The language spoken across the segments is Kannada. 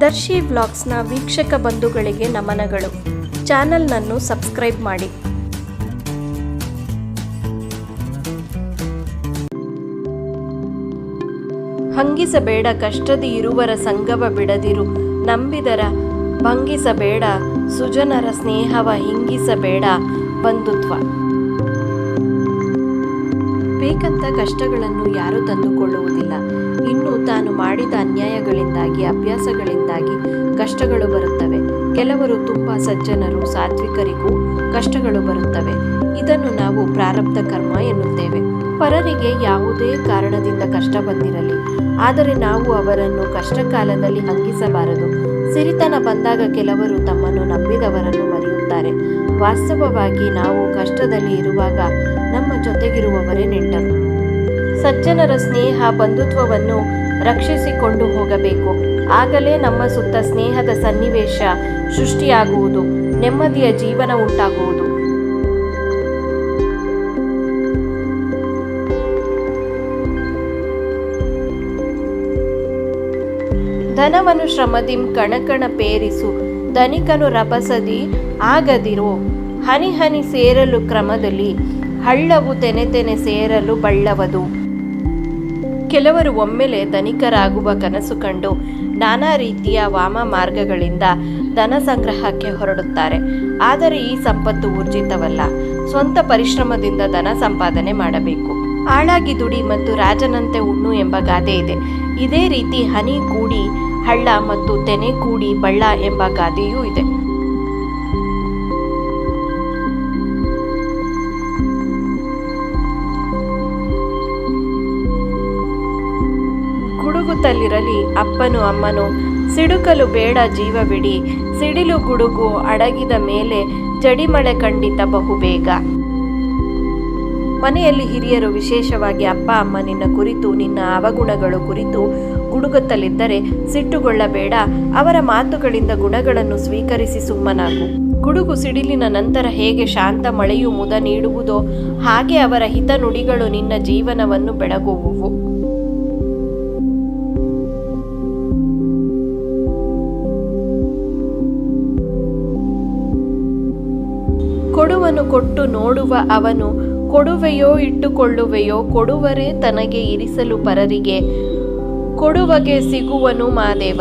ದರ್ಶಿ ವ್ಲಾಗ್ಸ್ನ ವೀಕ್ಷಕ ಬಂಧುಗಳಿಗೆ ನಮನಗಳು. ಚಾನಲ್ನನ್ನು ಸಬ್ಸ್ಕ್ರೈಬ್ ಮಾಡಿ. ಹಂಗಿಸಬೇಡ, ಕಷ್ಟದಿ ಇರುವರ ಸಂಗವ ಬಿಡದಿರು. ನಂಬಿದರ, ಭಂಗಿಸಬೇಡ, ಸುಜನರ ಸ್ನೇಹವ ಹಿಂಗಿಸಬೇಡ ಬಂಧುತ್ವ. ಬೇಕಂತ ಕಷ್ಟಗಳನ್ನು ಯಾರೂ ತಂದುಕೊಳ್ಳುವುದಿಲ್ಲ. ಇನ್ನು ತಾನು ಮಾಡಿದ ಅನ್ಯಾಯಗಳಿಂದಾಗಿ, ಅಭ್ಯಾಸಗಳಿಂದಾಗಿ ಕಷ್ಟಗಳು ಬರುತ್ತವೆ. ಕೆಲವರು ತುಂಬ ಸಜ್ಜನರು, ಸಾತ್ವಿಕರಿಗೂ ಕಷ್ಟಗಳು ಬರುತ್ತವೆ. ಇದನ್ನು ನಾವು ಪ್ರಾರಬ್ಧ ಕರ್ಮ ಎನ್ನುತ್ತೇವೆ. ಪರರಿಗೆ ಯಾವುದೇ ಕಾರಣದಿಂದ ಕಷ್ಟ ಬಂದಿರಲಿ. ಆದರೆ ನಾವು ಅವರನ್ನು ಕಷ್ಟಕಾಲದಲ್ಲಿ ಹಂಗಿಸಬಾರದು. ಸಿರಿತನ ಬಂದಾಗ ಕೆಲವರು ತಮ್ಮನ್ನು ನಂಬಿದವರನ್ನು ಮರೆಯುತ್ತಾರೆ ವಾಸ್ತವವಾಗಿ ನಾವು ಕಷ್ಟದಲ್ಲಿ ಇರುವಾಗ ನಮ್ಮ ಜೊತೆಗಿರುವವರೇ ನೆಂಟರು. ಸಜ್ಜನರ ಸ್ನೇಹ ಬಂಧುತ್ವವನ್ನು ರಕ್ಷಿಸಿಕೊಂಡು ಹೋಗಬೇಕು. ಆಗಲೇ ನಮ್ಮ ಸುತ್ತ ಸ್ನೇಹದ ಸನ್ನಿವೇಶ ಸೃಷ್ಟಿಯಾಗುವುದು, ನೆಮ್ಮದಿಯ ಜೀವನ ಉಂಟಾಗುವುದು. ಧನವನ್ನು ಶ್ರಮದಿಂ ಕಣಕಣ ಪೇರಿಸು ಧನಿಕನು ರಪಸದಿ ಆಗದಿರೋ. ಹನಿ ಹನಿ ಸೇರಲು ಕ್ರಮದಲ್ಲಿ ಹಳ್ಳವು ತೆನೆ ತೆನೆ ಸೇರಲು ಬಳ್ಳವದು. ಕೆಲವರು ಒಮ್ಮೆಲೆ ಧನಿಕರಾಗುವ ಕನಸು ಕಂಡು ನಾನಾ ರೀತಿಯ ವಾಮ ಮಾರ್ಗಗಳಿಂದ ಧನ ಸಂಗ್ರಹಕ್ಕೆ ಹೊರಡುತ್ತಾರೆ. ಆದರೆ ಈ ಸಂಪತ್ತು ಊರ್ಜಿತವಲ್ಲ. ಸ್ವಂತ ಪರಿಶ್ರಮದಿಂದ ಧನ ಸಂಪಾದನೆ ಮಾಡಬೇಕು. ಆಳಾಗಿ ದುಡಿ ಮತ್ತು ರಾಜನಂತೆ ಉಣ್ಣು ಎಂಬ ಗಾದೆ ಇದೆ. ಇದೇ ರೀತಿ ಹನಿ ಕೂಡಿ ಹಳ್ಳ ಮತ್ತು ತೆನೆ ಕೂಡಿ ಬಳ್ಳ ಎಂಬ ಗಾದೆಯೂ ಇದೆ. ಗುಡುಗುತ್ತಲಿರಲಿ ಅಪ್ಪನು ಅಮ್ಮನು, ಸಿಡುಕಲು ಬೇಡ ಜೀವವಿಡಿ, ಸಿಡಿಲು ಗುಡುಗು ಅಡಗಿದ ಮೇಲೆ ಜಡಿಮಳೆ ಖಂಡಿತ ಬಹುಬೇಗ. ಮನೆಯಲ್ಲಿ ಹಿರಿಯರು ವಿಶೇಷವಾಗಿ ಅಪ್ಪ, ಅಮ್ಮ ನಿನ್ನ ಕುರಿತು, ನಿನ್ನ ಅವಗುಣಗಳು ಕುರಿತು ಗುಡುಗುತ್ತಲಿದ್ದರೆ ಸಿಟ್ಟುಗೊಳ್ಳಬೇಡ. ಅವರ ಮಾತುಗಳಿಂದ ಗುಣಗಳನ್ನು ಸ್ವೀಕರಿಸಿ ಸುಮ್ಮನಾಗು. ಗುಡುಗು ಸಿಡಿಲಿನ ನಂತರ ಹೇಗೆ ಶಾಂತ ಮಳೆಯು ಮುದ ನೀಡುವುದೋ ಹಾಗೆ ಅವರ ಹಿತ ನುಡಿಗಳು ನಿನ್ನ ಜೀವನವನ್ನು ಬೆಳಗುವುವು. ಕೊಡುವನು ಕೊಟ್ಟು ನೋಡುವ ಅವನು ಕೊಡುವೆಯೋ ಇಟ್ಟುಕೊಳ್ಳುವೆಯೋ ಕೊಡುವರೇ ತನಗೆ ಇರಿಸಲು ಪರರಿಗೆ. ಕೊಡುವಗೆ ಸಿಗುವನು ಮಾದೇವ.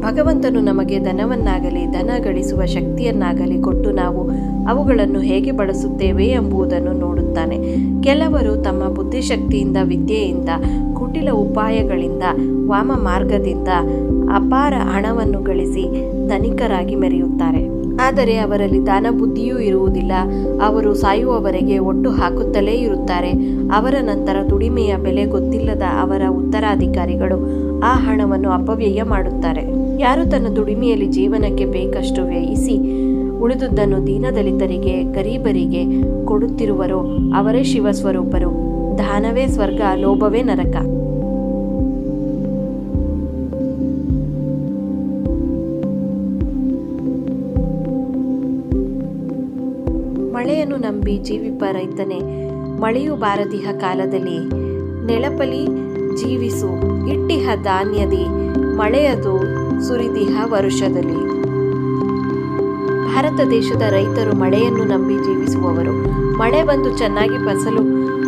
ಭಗವಂತನು ನಮಗೆ ಧನವನ್ನಾಗಲಿ ಧನ ಗಳಿಸುವ ಶಕ್ತಿಯನ್ನಾಗಲಿ ಕೊಟ್ಟು ನಾವು ಅವುಗಳನ್ನು ಹೇಗೆ ಬಳಸುತ್ತೇವೆ ಎಂಬುದನ್ನು ನೋಡುತ್ತಾನೆ. ಕೆಲವರು ತಮ್ಮ ಬುದ್ಧಿಶಕ್ತಿಯಿಂದ, ವಿದ್ಯೆಯಿಂದ, ಕುಟಿಲ ಉಪಾಯಗಳಿಂದ ವಾಮ ಮಾರ್ಗದಿಂದ ಅಪಾರ ಹಣವನ್ನು ಗಳಿಸಿ ಧನಿಕರಾಗಿ ಮೆರೆಯುತ್ತಾರೆ. ಆದರೆ ಅವರಲ್ಲಿ ದಾನ ಬುದ್ಧಿಯೂ ಇರುವುದಿಲ್ಲ. ಅವರು ಸಾಯುವವರೆಗೆ ಒಟ್ಟು ಹಾಕುತ್ತಲೇ ಇರುತ್ತಾರೆ. ಅವರ ನಂತರ ದುಡಿಮೆಯ ಬೆಲೆ ಗೊತ್ತಿಲ್ಲದ ಅವರ ಉತ್ತರಾಧಿಕಾರಿಗಳು ಆ ಹಣವನ್ನು ಅಪವ್ಯಯ ಮಾಡುತ್ತಾರೆ. ಯಾರು ತನ್ನ ದುಡಿಮೆಯಲ್ಲಿ ಜೀವನಕ್ಕೆ ಬೇಕಷ್ಟು ವ್ಯಯಿಸಿ ಉಳಿದುದನ್ನು ದೀನದಲಿತರಿಗೆ, ಗರೀಬರಿಗೆ ಕೊಡುತ್ತಿರುವರೋ ಅವರೇ ಶಿವಸ್ವರೂಪರು. ದಾನವೇ ಸ್ವರ್ಗ, ಲೋಭವೇ ನರಕ. ಮಳೆಯನ್ನು ನಂಬಿ ಜೀವಿಪ ರೈತನೇ, ಮಳೆಯು ಬಾರದಿಹ ಕಾಲದಲ್ಲಿ ನೆಳಪಲಿ ಜೀವಿಸು, ಇಟ್ಟಿಹ ಧಾನ್ಯದಿ, ಮಳೆಯದು ಸುರಿದಿಹ ವರುಷದಲ್ಲಿ. ಭಾರತ ದೇಶದ ರೈತರು ಮಳೆಯನ್ನು ನಂಬಿ ಜೀವಿಸುವವರು. ಮಳೆ ಬಂದು ಚೆನ್ನಾಗಿ ಫಸಲು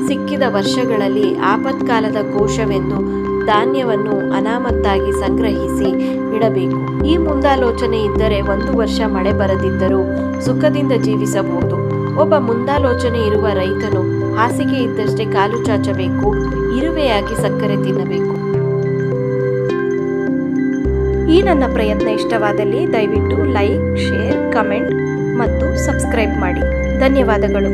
ಸಿಕ್ಕಿದ ವರ್ಷಗಳಲ್ಲಿ ಆಪತ್ಕಾಲದ ಕೋಶವೆಂದು ಧಾನ್ಯವನ್ನು ಅನಾಮತ್ತಾಗಿ ಸಂಗ್ರಹಿಸಿ ಇಡಬೇಕು. ಈ ಮುಂದಾಲೋಚನೆ ಇದ್ದರೆ ಒಂದು ವರ್ಷ ಮಳೆ ಬರದಿದ್ದರೂ ಸುಖದಿಂದ ಜೀವಿಸಬಹುದು. ಒಬ್ಬ ಮುಂದಾಲೋಚನೆ ಇರುವ ರೈತನು ಹಾಸಿಗೆ ಇದ್ದಷ್ಟೇ ಕಾಲು ಚಾಚಬೇಕು, ಇರುವೆಯಾಗಿ ಸಕ್ಕರೆ ತಿನ್ನಬೇಕು. ಈ ನನ್ನ ಪ್ರಯತ್ನ ಇಷ್ಟವಾದಲ್ಲಿ ದಯವಿಟ್ಟು ಲೈಕ್, ಶೇರ್, ಕಮೆಂಟ್ ಮತ್ತು ಸಬ್ಸ್ಕ್ರೈಬ್ ಮಾಡಿ. ಧನ್ಯವಾದಗಳು.